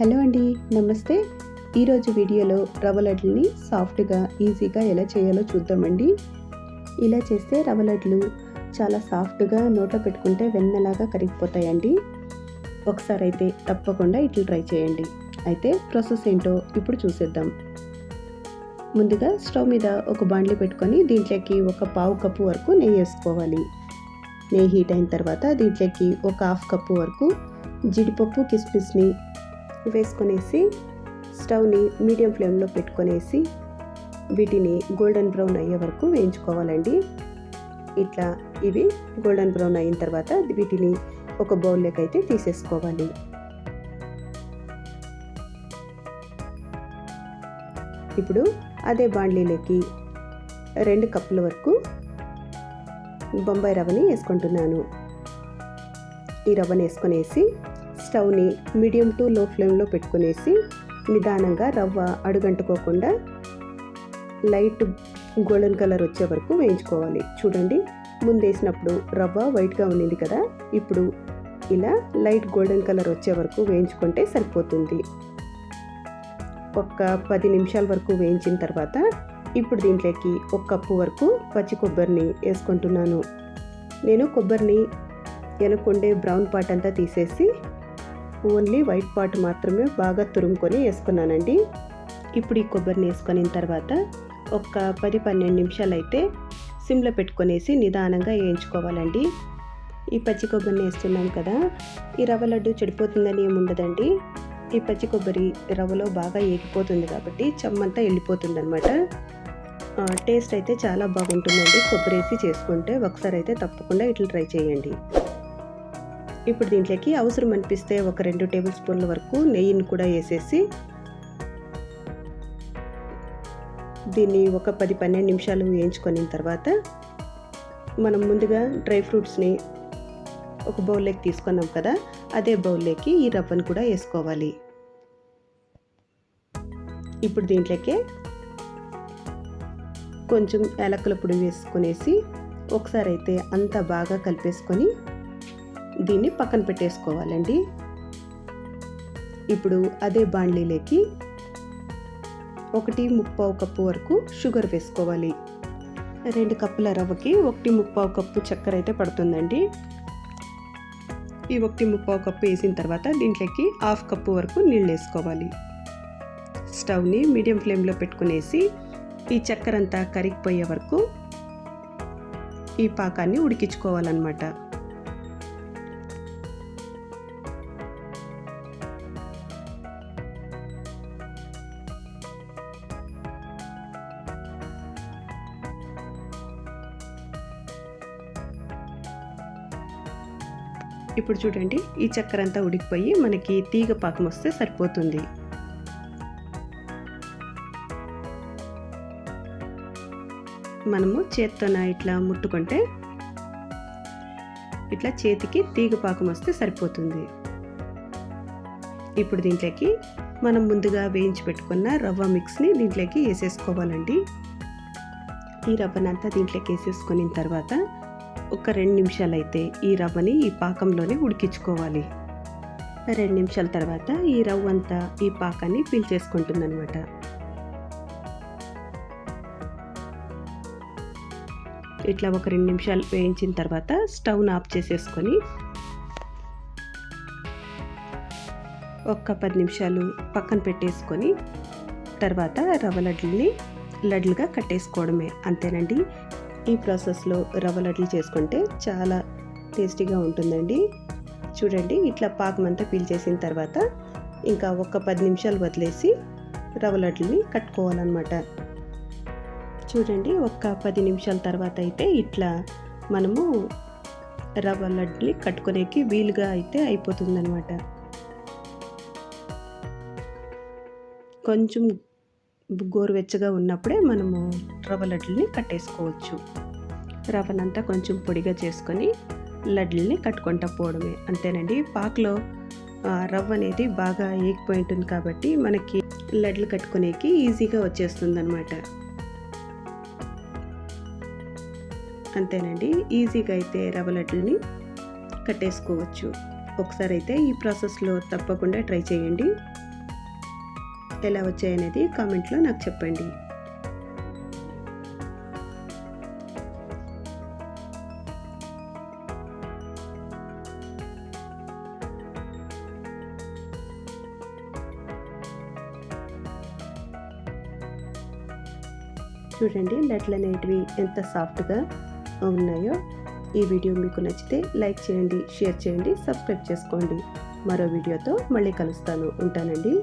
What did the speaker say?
Hello అండి నమస్తే. ఈరోజు వీడియోలో రవ్వ లడ్లని సాఫ్ట్గా ఈజీగా ఎలా చేయాలో చూద్దామండి. ఇలా చేస్తే రవ్వ లడ్లు చాలా సాఫ్ట్గా నోట్లో పెట్టుకుంటే వెన్నలాగా కరిగిపోతాయండి. ఒకసారి అయితే తప్పకుండా ఇట్లా ట్రై చేయండి. అయితే ప్రాసెస్ ఏంటో ఇప్పుడు చూసేద్దాం. ముందుగా స్టవ్ మీద ఒక బాండ్లు పెట్టుకొని దీంట్లోకి ఒక పావు కప్పు వరకు నెయ్యి వేసుకోవాలి. నెయ్యి హీట్ అయిన తర్వాత దీంట్లోకి ఒక హాఫ్ కప్పు వరకు జీడిపప్పు కిస్మిస్ని వేసుకొనేసి స్టవ్ని మీడియం ఫ్లేమ్లో పెట్టుకొనేసి వీటిని గోల్డెన్ బ్రౌన్ అయ్యే వరకు వేయించుకోవాలండి. ఇట్లా ఇవి గోల్డెన్ బ్రౌన్ అయిన తర్వాత వీటిని ఒక బౌల్లోకి అయితే తీసేసుకోవాలి. ఇప్పుడు అదే బాండ్లీలోకి రెండు కప్పుల వరకు బొంబాయి రవ్వని వేసుకుంటున్నాను. ఈ రవ్వని వేసుకునేసి స్టవ్ని మీడియం టు లో ఫ్లేమ్లో పెట్టుకునేసి నిదానంగా రవ్వ అడుగంటుకోకుండా లైట్ గోల్డెన్ కలర్ వచ్చే వరకు వేయించుకోవాలి. చూడండి ముందేసినప్పుడు రవ్వ వైట్గా ఉన్నింది కదా ఇప్పుడు ఇలా లైట్ గోల్డెన్ కలర్ వచ్చే వరకు వేయించుకుంటే సరిపోతుంది. ఒక్క పది నిమిషాల వరకు వేయించిన తర్వాత ఇప్పుడు దీంట్లోకి ఒక కప్పు వరకు పచ్చి కొబ్బరిని వేసుకుంటున్నాను. నేను కొబ్బరిని వెనకుండే బ్రౌన్ పార్ట్ అంతా తీసేసి ఓన్లీ వైట్ పార్ట్ మాత్రమే బాగా తురుముకొని వేసుకున్నానండి. ఇప్పుడు ఈ కొబ్బరిని వేసుకున్న తర్వాత ఒక పది పన్నెండు నిమిషాలు అయితే సిమ్లో పెట్టుకొనేసి నిదానంగా వేయించుకోవాలండి. ఈ పచ్చి కొబ్బరిని వేస్తున్నాం కదా ఈ రవ్వ లడ్డు చెడిపోతుందని ఏముండదండి ఈ పచ్చి కొబ్బరి రవ్వలో బాగా ఏగిపోతుంది కాబట్టి చెమ్మంతా వెళ్ళిపోతుంది అనమాట టేస్ట్ అయితే చాలా బాగుంటుందండి. కొబ్బరి వేసి చేసుకుంటే ఒకసారి అయితే తప్పకుండా ఇట్లా ట్రై చేయండి. ఇప్పుడు దీంట్లోకి అవసరం అనిపిస్తే ఒక రెండు టేబుల్ స్పూన్ల వరకు నెయ్యిని కూడా వేసేసి దీన్ని ఒక పది పన్నెండు నిమిషాలు వేయించుకొని తర్వాత మనం ముందుగా డ్రై ఫ్రూట్స్ని ఒక బౌల్లోకి తీసుకున్నాం కదా అదే బౌల్లోకి ఈ రవ్వను కూడా వేసుకోవాలి. ఇప్పుడు దీంట్లోకి కొంచెం యాలకుల పొడి వేసుకునేసి ఒకసారి అయితే అంతా బాగా కలిపేసుకొని దీన్ని పక్కన పెట్టేసుకోవాలండి. ఇప్పుడు అదే బాండ్లీలోకి ఒకటి ముప్పావు కప్పు వరకు షుగర్ వేసుకోవాలి. రెండు కప్పుల రవ్వకి ఒకటి ముప్పావు కప్పు చక్కెర అయితే పడుతుందండి. ఈ ఒకటి ముప్పావు కప్పు వేసిన తర్వాత దీంట్లోకి హాఫ్ కప్పు వరకు నీళ్ళు వేసుకోవాలి. స్టవ్ని మీడియం ఫ్లేమ్లో పెట్టుకునేసి ఈ చక్కెర అంతా కరిగిపోయే వరకు ఈ పాకాన్ని ఉడికించుకోవాలన్నమాట. ఇప్పుడు చూడండి ఈ చక్కెర అంతా ఉడికిపోయి మనకి తీగ పాకం వస్తే సరిపోతుంది. మనము చేత్తోన ఇట్లా ముట్టుకుంటే ఇట్లా చేతికి తీగ పాకం వస్తే సరిపోతుంది. ఇప్పుడు దీంట్లోకి మనం ముందుగా వేయించి పెట్టుకున్న రవ్వ మిక్స్ని దీంట్లోకి వేసేసుకోవాలండి. ఈ రవ్వనంతా దీంట్లోకి వేసేసుకున్న తర్వాత ఒక రెండు నిమిషాలు అయితే ఈ రవ్వని ఈ పాకంలోనే ఉడికించుకోవాలి. రెండు నిమిషాల తర్వాత ఈ రవ్వ అంతా ఈ పాకాన్ని పీల్చేసుకుంటుందనమాట ఇట్లా ఒక రెండు నిమిషాలు వేయించిన తర్వాత స్టవ్ను ఆఫ్ చేసేసుకొని ఒక్క పది నిమిషాలు పక్కన పెట్టేసుకొని తర్వాత రవ్వ లడ్లని లడ్లుగా కట్టేసుకోవడమే. అంతేనండి? ఈ ప్రాసెస్లో రవ్వ లడ్లు చేసుకుంటే చాలా టేస్టీగా ఉంటుందండి. చూడండి ఇట్లా పాకం అంతా పీల్చేసిన తర్వాత ఇంకా ఒక పది నిమిషాలు వదిలేసి రవ్వ లడ్లని కట్టుకోవాలన్నమాట. చూడండి ఒక పది నిమిషాల తర్వాత అయితే ఇట్లా మనము రవ్వ లడ్ని కట్టుకునేకి వీలుగా అయితే అయిపోతుందనమాట కొంచెం గోరువెచ్చగా ఉన్నప్పుడే మనము రవ్వ లడ్లని కట్టేసుకోవచ్చు. రవ్వనంతా కొంచెం పొడిగా చేసుకొని లడ్లని కట్టుకుంటా పోవడమే. అంతేనండి పాకలో రవ్వ అనేది బాగా ఏగిపోయి ఉంటుంది కాబట్టి మనకి లడ్లు కట్టుకునేకి ఈజీగా వచ్చేస్తుంది అనమాట అంతేనండి ఈజీగా అయితే రవ్వ లడ్లని కట్టేసుకోవచ్చు. ఒకసారి అయితే ఈ ప్రాసెస్లో తప్పకుండా ట్రై చేయండి. ఎలా వచ్చాయనేది కామెంట్లో నాకు చెప్పండి. చూడండి లెట్లు అనేటివి ఎంత సాఫ్ట్గా ఉన్నాయో. ఈ వీడియో మీకు నచ్చితే లైక్ చేయండి షేర్ చేయండి సబ్స్క్రైబ్ చేసుకోండి. మరో వీడియోతో మళ్ళీ కలుస్తాను. ఉంటానండి.